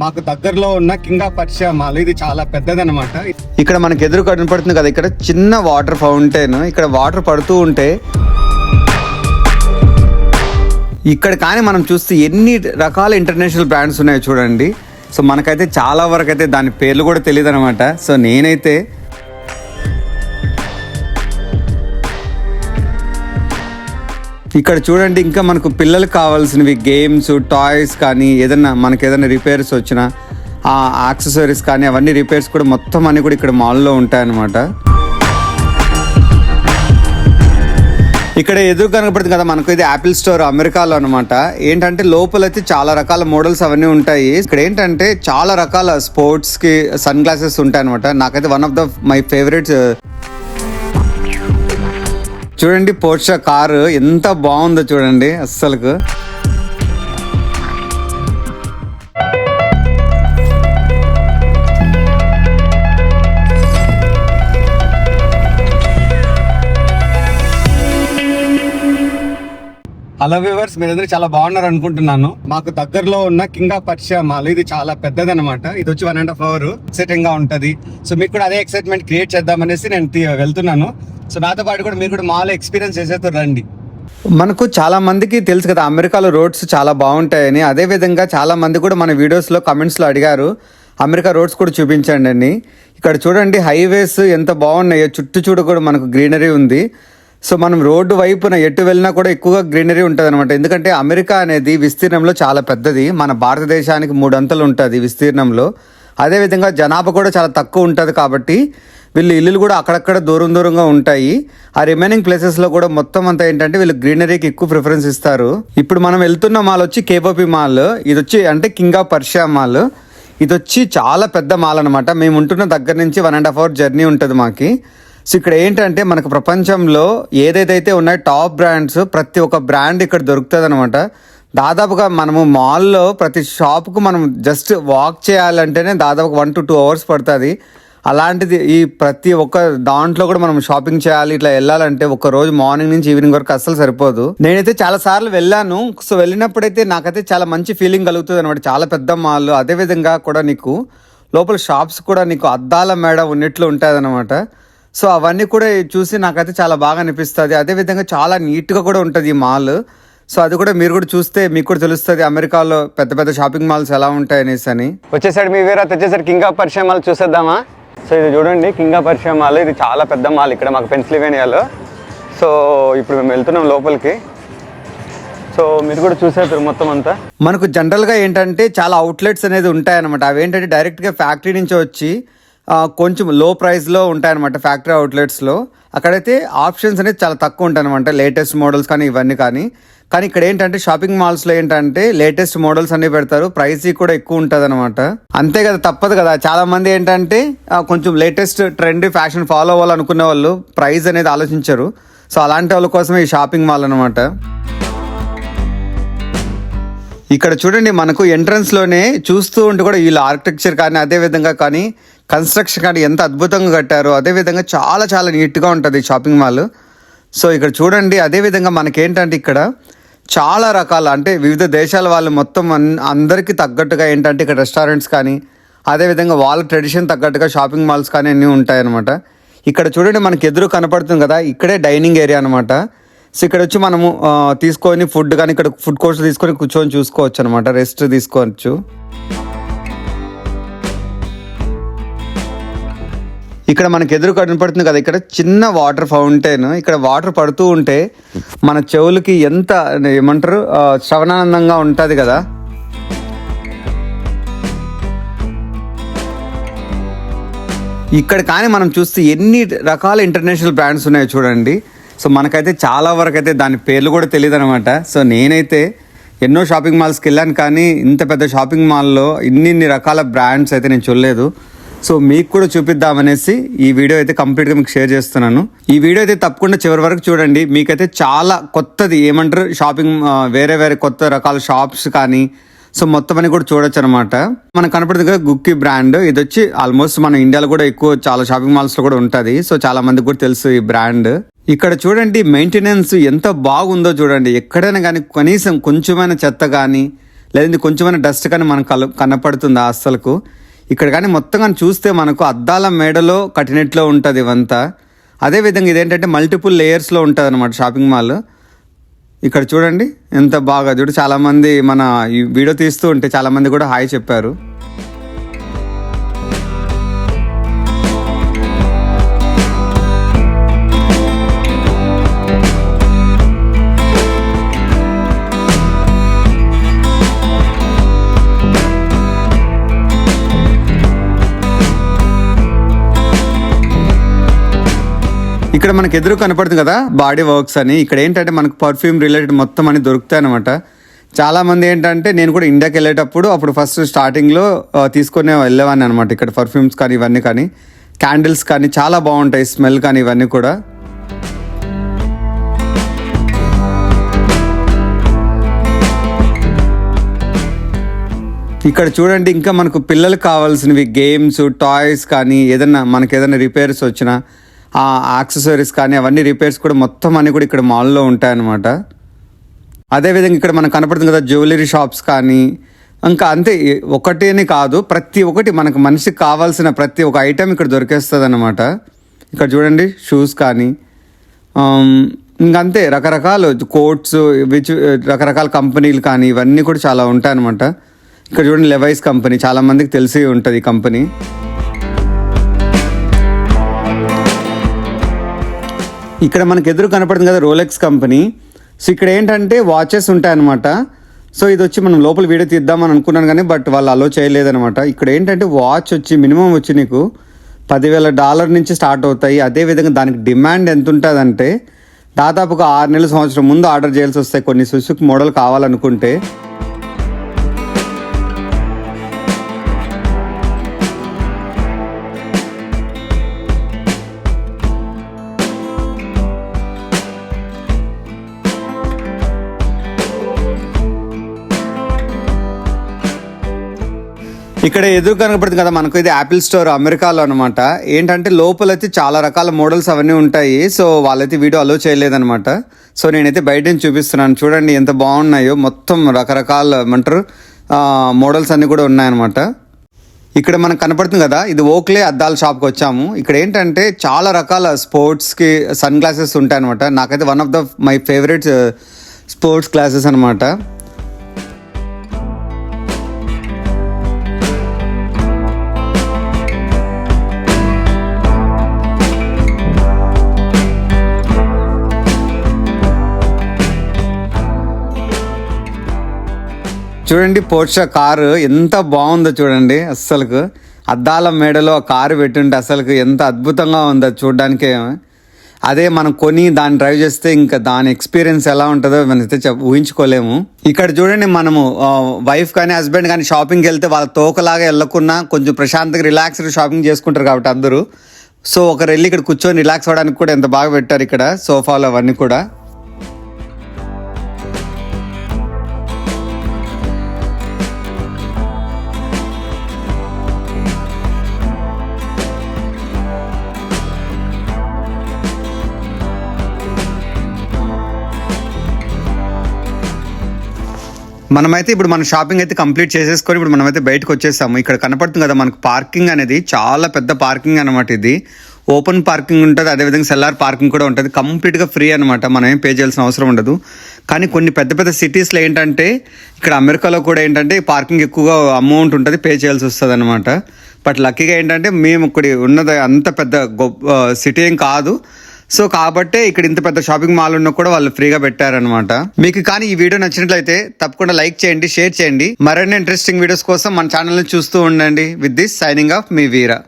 మాకు దగ్గరలో ఉన్న కింగా పర్షియా మాల్. ఇది చాలా పెద్దదన్నమాట. ఇక్కడ మనకి ఎదురు కనపడుతుంది కదా ఇక్కడ చిన్న వాటర్ ఫౌంటైన్. ఇక్కడ వాటర్ పడుతూ ఉంటే ఇక్కడ కానీ మనం చూస్తే ఎన్ని రకాల ఇంటర్నేషనల్ బ్రాండ్స్ ఉన్నాయో చూడండి. సో మనకైతే చాలా వరకు అయితే దాని పేర్లు కూడా తెలియదు అనమాట సో నేనైతే ఇక్కడ చూడండి ఇంకా మనకు పిల్లలకు కావాల్సినవి గేమ్స్ టాయ్స్ కానీ ఏదైనా మనకి ఏదైనా రిపేర్స్ వచ్చినా ఆ యాక్సెసరీస్ కానీ అవన్నీ రిపేర్స్ కూడా మొత్తం అన్ని కూడా ఇక్కడ మాల్లో ఉంటాయన్నమాట. ఇక్కడ ఎదురు కనపడుతుంది కదా మనకు ఇది యాపిల్ స్టోర్ అమెరికాలో అనమాట ఏంటంటే లోపల అయితే చాలా రకాల మోడల్స్ అవన్నీ ఉంటాయి. ఇక్కడ ఏంటంటే చాలా రకాల స్పోర్ట్స్కి సన్ గ్లాసెస్ ఉంటాయి అనమాట నాకైతే one of the my favourite చూడండి పోర్షా కారు ఎంత బాగుందో చూడండి అస్సలకు. హలో వ్యూవర్స్ మీరందరూ చాలా బాగున్నారు అనుకుంటున్నాను. మాకు దగ్గరలో ఉన్న కింగ్ ఆఫ్ పర్షియా మాల్. ఇది చాలా పెద్దది అనమాట ఇది వచ్చి వన్ అండ్ హాఫ్ అవర్ ఎక్సైటింగ్గా ఉంటది. సో మీకు కూడా అదే ఎక్సైట్మెంట్ క్రియేట్ చేద్దామనేసి నేను వెళ్తున్నాను. సో నాతో పాటు కూడా మీరు కూడా మాల్ ఎక్స్పీరియన్స్ చేసేతో రండి. మనకు చాలా మందికి తెలుసు కదా అమెరికాలో రోడ్స్ చాలా బాగుంటాయని. అదే విధంగా చాలా మంది కూడా మన వీడియోస్లో కమెంట్స్లో అడిగారు. అమెరికా రోడ్స్ కూడా చూపించండి ఇక్కడ చూడండి హైవేస్ ఎంత బాగున్నాయో. చుట్టూ చూడు కూడా మనకు గ్రీనరీ ఉంది. సో మనం రోడ్డు వైపున ఎటు వెళ్ళినా కూడా ఎక్కువగా గ్రీనరీ ఉంటుంది అనమాట ఎందుకంటే అమెరికా అనేది విస్తీర్ణంలో చాలా పెద్దది. మన భారతదేశానికి మూడంతలు ఉంటుంది విస్తీర్ణంలో. అదేవిధంగా జనాభా కూడా చాలా తక్కువ ఉంటుంది కాబట్టి వీళ్ళు ఇల్లులు కూడా అక్కడక్కడ దూరం దూరంగా ఉంటాయి. ఆ రిమైనింగ్ ప్లేసెస్లో కూడా మొత్తం అంతా ఏంటంటే వీళ్ళు గ్రీనరీకి ఎక్కువ ప్రిఫరెన్స్ ఇస్తారు. ఇప్పుడు మనం వెళ్తున్న మాల్ వచ్చి కేపోపి మాల్. ఇది వచ్చి అంటే కింగ్ ఆఫ్ పర్షియా మాల్. ఇది వచ్చి చాలా పెద్ద మాల్ అనమాట మేము ఉంటున్న దగ్గర నుంచి one and half hour journey ఉంటుంది మాకి. సో ఇక్కడ ఏంటంటే మనకు ప్రపంచంలో ఏదైతే ఉన్నాయో టాప్ బ్రాండ్స్ ప్రతి ఒక్క బ్రాండ్ ఇక్కడ దొరుకుతుంది అనమాట దాదాపుగా మనము మాల్లో ప్రతి షాప్కు మనం జస్ట్ వాక్ చేయాలంటేనే దాదాపు వన్ టు టూ అవర్స్ పడుతుంది. అలాంటిది ఈ ప్రతి ఒక్క దాంట్లో కూడా మనం షాపింగ్ చేయాలి ఇట్లా వెళ్ళాలంటే ఒక రోజు మార్నింగ్ నుంచి ఈవినింగ్ వరకు అస్సలు సరిపోదు. నేనైతే చాలా సార్లు వెళ్ళాను. సో వెళ్ళినప్పుడైతే నాకైతే చాలా మంచి ఫీలింగ్ కలుగుతుంది అనమాట చాలా పెద్ద మాల్. అదే విధంగా కూడా నీకు లోపల షాప్స్ కూడా నీకు అద్దాల మేడ ఉన్నట్లు ఉంటుంది అనమాట సో అవన్నీ కూడా చూసి నాకైతే చాలా బాగా అనిపిస్తుంది. అదేవిధంగా చాలా నీట్గా కూడా ఉంటుంది ఈ మాల్. సో అది కూడా మీరు కూడా చూస్తే మీకు కూడా తెలుస్తుంది అమెరికాలో పెద్ద పెద్ద షాపింగ్ మాల్స్ ఎలా ఉంటాయి అనేసి అని. వచ్చేసాడు మీ వీరా వచ్చేసరి కింగ్ ఆఫ్ మాల్ చూసేద్దామా? సో ఇది చూడండి కింగ్ ఆఫ్ పర్షియా మాల్. ఇది చాలా పెద్ద మాల్ ఇక్కడ మాకు పెన్సిల్వేనియాలో. సో ఇప్పుడు మేము వెళ్తున్నాం లోపలికి. సో మీరు కూడా చూసేస్తారు మొత్తం అంతా. మనకు జనరల్గా ఏంటంటే చాలా అవుట్లెట్స్ అనేది ఉంటాయన్నమాట. అవి ఏంటంటే డైరెక్ట్గా ఫ్యాక్టరీ నుంచి వచ్చి కొంచెం లో ప్రైస్లో ఉంటాయన్నమాట ఫ్యాక్టరీ అవుట్లెట్స్లో అక్కడైతే ఆప్షన్స్ అనేది చాలా తక్కువ ఉంటాయన్నమాట లేటెస్ట్ మోడల్స్ కానీ ఇవన్నీ కానీ. కానీ ఇక్కడ ఏంటంటే షాపింగ్ మాల్స్లో ఏంటంటే లేటెస్ట్ మోడల్స్ అన్ని పెడతారు ప్రైస్ కూడా ఎక్కువ ఉంటుంది అనమాట అంతే కదా తప్పదు కదా. చాలా మంది ఏంటంటే కొంచెం లేటెస్ట్ ట్రెండ్ ఫ్యాషన్ ఫాలో అవ్వాలనుకునే వాళ్ళు ప్రైస్ అనేది ఆలోచించరు. సో అలాంటి వాళ్ళ కోసమే ఈ షాపింగ్ మాల్ అనమాట ఇక్కడ చూడండి మనకు ఎంట్రన్స్లోనే చూస్తూ ఉంటే కూడా వీళ్ళ ఆర్కిటెక్చర్ కానీ అదే విధంగా కానీ కన్స్ట్రక్షన్ కానీ ఎంత అద్భుతంగా కట్టారో అదే విధంగా చాలా చాలా నీట్గా ఉంటుంది షాపింగ్ మాల్ సో ఇక్కడ చూడండి అదే విధంగా మనకేంటంటే ఇక్కడ చాలా రకాల అంటే వివిధ దేశాల వాళ్ళు మొత్తం అన్- అందరికీ తగ్గట్టుగా ఏంటంటే ఇక్కడ రెస్టారెంట్స్ కానీ అదేవిధంగా వాళ్ళ ట్రెడిషన్ తగ్గట్టుగా షాపింగ్ మాల్స్ కానీ అన్నీ ఉంటాయన్నమాట. ఇక్కడ చూడండి మనకి ఎదురు కనపడుతుంది కదా ఇక్కడే డైనింగ్ ఏరియా అనమాట సో ఇక్కడ వచ్చి మనము తీసుకొని ఫుడ్ కానీ ఇక్కడ ఫుడ్ కోర్స్ తీసుకొని కూర్చొని చూసుకోవచ్చు అనమాట రెస్ట్ తీసుకోవచ్చు. ఇక్కడ మనకి ఎదురు కనపడుతుంది కదా ఇక్కడ చిన్న వాటర్ ఫౌంటైన్. ఇక్కడ వాటర్ పడుతూ ఉంటే మన చెవులకి ఎంత ఏమంటారు శ్రవణానందంగా ఉంటుంది కదా. ఇక్కడ కానీ మనం చూస్తే ఎన్ని రకాల ఇంటర్నేషనల్ బ్రాండ్స్ ఉన్నాయో చూడండి. సో మనకైతే చాలా వరకు అయితే దాని పేర్లు కూడా తెలియదు అనమాట సో నేనైతే ఎన్నో షాపింగ్ మాల్స్కి వెళ్ళాను కానీ ఇంత పెద్ద షాపింగ్ మాల్లో ఇన్ని ఇన్ని రకాల బ్రాండ్స్ అయితే నేను చూడలేదు. సో మీకు కూడా చూపిద్దామనేసి ఈ వీడియో అయితే కంప్లీట్గా మీకు షేర్ చేస్తున్నాను. ఈ వీడియో అయితే తప్పకుండా చివరి వరకు చూడండి. మీకైతే చాలా కొత్తది ఏమంటారు? షాపింగ్ వేరే వేరే కొత్త రకాల షాప్స్ కానీ సో మొత్తం అని కూడా చూడొచ్చు అనమాట మనకు కనపడుతుంది కదా గుక్కి బ్రాండ్. ఇది వచ్చి ఆల్మోస్ట్ మన ఇండియాలో కూడా ఎక్కువ చాలా షాపింగ్ మాల్స్లో కూడా ఉంటుంది. సో చాలా మందికి కూడా తెలుసు ఈ బ్రాండ్. ఇక్కడ చూడండి మెయింటెనెన్స్ ఎంత బాగుందో చూడండి. ఎక్కడైనా కానీ కనీసం కొంచెమైన చెత్త కానీ లేదంటే కొంచెమైనా డస్ట్ కానీ మనకు కల కనపడుతుంది ఆ అస్సలకు. ఇక్కడ కానీ మొత్తం కానీ చూస్తే మనకు అద్దాల మేడలో కట్టినట్లో ఉంటుంది ఇవంతా. అదేవిధంగా ఇదేంటంటే మల్టిపుల్ లేయర్స్లో ఉంటుంది అనమాట షాపింగ్ మాల్ ఇక్కడ చూడండి ఎంత బాగా. చూడు చాలామంది మన ఈ వీడియో తీస్తూ ఉంటే చాలామంది కూడా హాయ్ చెప్పారు. ఇక్కడ మనకి ఎదురు కనపడుతుంది కదా బాడీ వర్క్స్ అని. ఇక్కడ ఏంటంటే మనకు పర్ఫ్యూమ్ రిలేటెడ్ మొత్తం అని దొరుకుతాయి అనమాట చాలా మంది ఏంటంటే నేను కూడా ఇండియాకి వెళ్ళేటప్పుడు అప్పుడు ఫస్ట్ స్టార్టింగ్లో తీసుకునే వెళ్ళేవాన్ని అనమాట ఇక్కడ పర్ఫ్యూమ్స్ కానీ ఇవన్నీ కానీ క్యాండిల్స్ కానీ చాలా బాగుంటాయి స్మెల్ కానీ ఇవన్నీ కూడా. ఇక్కడ చూడండి ఇంకా మనకు పిల్లలకు కావాల్సినవి గేమ్స్ టాయ్స్ కానీ ఏదైనా మనకి ఏదైనా రిపేర్స్ వచ్చినా ఆ యాక్సెసరీస్ కానీ అవన్నీ రిపేర్స్ కూడా మొత్తం అన్నీ కూడా ఇక్కడ మాల్లో ఉంటాయన్నమాట. అదేవిధంగా ఇక్కడ మనకు కనపడుతుంది కదా జ్యువెలరీ షాప్స్ కానీ ఇంకా అంతే ఒకటేని కాదు ప్రతి ఒక్కటి మనకు మనిషికి కావాల్సిన ప్రతి ఒక్క ఐటెం ఇక్కడ దొరికేస్తుంది అనమాట ఇక్కడ చూడండి షూస్ కానీ ఇంకంతే రకరకాల కోట్స్ విచ్ రకరకాల కంపెనీలు కానీ ఇవన్నీ కూడా చాలా ఉంటాయన్నమాట. ఇక్కడ చూడండి లెవైస్ కంపెనీ చాలామందికి తెలిసి ఉంటుంది ఈ కంపెనీ. ఇక్కడ మనకి ఎదురు కనపడుతుంది కదా రోలెక్స్ కంపెనీ. సో ఇక్కడ ఏంటంటే వాచెస్ ఉంటాయన్నమాట. సో ఇది వచ్చి మనం లోపల వీడియో తీద్దామని అనుకున్నాను కానీ బట్ వాళ్ళు అలో చేయలేదనమాట ఇక్కడ ఏంటంటే వాచ్ వచ్చి మినిమం వచ్చి నీకు పదివేల డాలర్ నుంచి స్టార్ట్ అవుతాయి. అదేవిధంగా దానికి డిమాండ్ ఎంత ఉంటుందంటే దాదాపుగా ఆరు నెలల సంవత్సరం ముందు ఆర్డర్ చేయాల్సి వస్తాయి కొన్ని సుసుక్ మోడల్ కావాలనుకుంటే. ఇక్కడ ఎదురు కనపడుతుంది కదా మనకు ఇది యాపిల్ స్టోర్ అమెరికాలో అనమాట ఏంటంటే లోపలైతే చాలా రకాల మోడల్స్ అవన్నీ ఉంటాయి. సో వాళ్ళైతే వీడియో అలో చేయలేదనమాట సో నేనైతే బయట నుంచి చూపిస్తున్నాను. చూడండి ఎంత బాగున్నాయో. మొత్తం రకరకాల ఏమంటారు మోడల్స్ అన్నీ కూడా ఉన్నాయన్నమాట. ఇక్కడ మనకు కనపడుతుంది కదా ఇది ఓక్లే అద్దాల షాప్కి వచ్చాము. ఇక్కడ ఏంటంటే చాలా రకాల స్పోర్ట్స్కి సన్ గ్లాసెస్ ఉంటాయన్నమాట. నాకైతే one of the my favourite sports glasses అనమాట చూడండి పోర్ష కారు ఎంత బాగుందో చూడండి అస్సలకు. అద్దాల మేడలో ఆ కారు పెట్టుంటే అసలుకు ఎంత అద్భుతంగా ఉందో చూడడానికి. అదే మనం కొని దాన్ని డ్రైవ్ చేస్తే ఇంకా దాని ఎక్స్పీరియన్స్ ఎలా ఉంటుందో మనైతే చెప్ ఊహించుకోలేము. ఇక్కడ చూడండి మనము వైఫ్ కానీ హస్బెండ్ కానీ షాపింగ్కి వెళ్తే వాళ్ళ తోకలాగా వెళ్ళకున్నా కొంచెం ప్రశాంతంగా రిలాక్స్డ్ షాపింగ్ చేసుకుంటారు కాబట్టి అందరూ. సో ఒకరు వెళ్ళి ఇక్కడ కూర్చొని రిలాక్స్ అవ్వడానికి కూడా ఎంత బాగా పెట్టారు ఇక్కడ సోఫాలు అవన్నీ కూడా. మనమైతే ఇప్పుడు మన షాపింగ్ అయితే కంప్లీట్ చేసేసుకొని ఇప్పుడు మనమైతే బయటకు వచ్చేసాము. ఇక్కడ కనపడుతుంది కదా మనకు పార్కింగ్ అనేది చాలా పెద్ద పార్కింగ్ అనమాట ఇది. ఓపెన్ పార్కింగ్ ఉంటుంది అదేవిధంగా సెల్లార్ పార్కింగ్ కూడా ఉంటుంది. కంప్లీట్గా ఫ్రీ అనమాట మనం ఏం పే చేయాల్సిన అవసరం ఉండదు. కానీ కొన్ని పెద్ద పెద్ద సిటీస్లో ఏంటంటే ఇక్కడ అమెరికాలో కూడా ఏంటంటే పార్కింగ్ ఎక్కువగా అమౌంట్ ఉంటుంది పే చేయాల్సి వస్తుంది అనమాట బట్ లక్కీగా ఏంటంటే మేము ఇక్కడ ఉన్నది అంత పెద్ద గొప్ప సిటీ ఏం కాదు. సో కాబట్టే ఇక్కడ ఇంత పెద్ద షాపింగ్ మాల్ ఉన్న కూడా వాళ్ళు ఫ్రీగా పెట్టారనమాట మీకు కానీ ఈ వీడియో నచ్చినట్లయితే తప్పకుండా లైక్ చేయండి షేర్ చేయండి. మరిన్ని ఇంట్రెస్టింగ్ వీడియోస్ కోసం మన ఛానల్ని చూస్తూ ఉండండి. విత్ దిస్ సైనింగ్ ఆఫ్ మీ వీరా.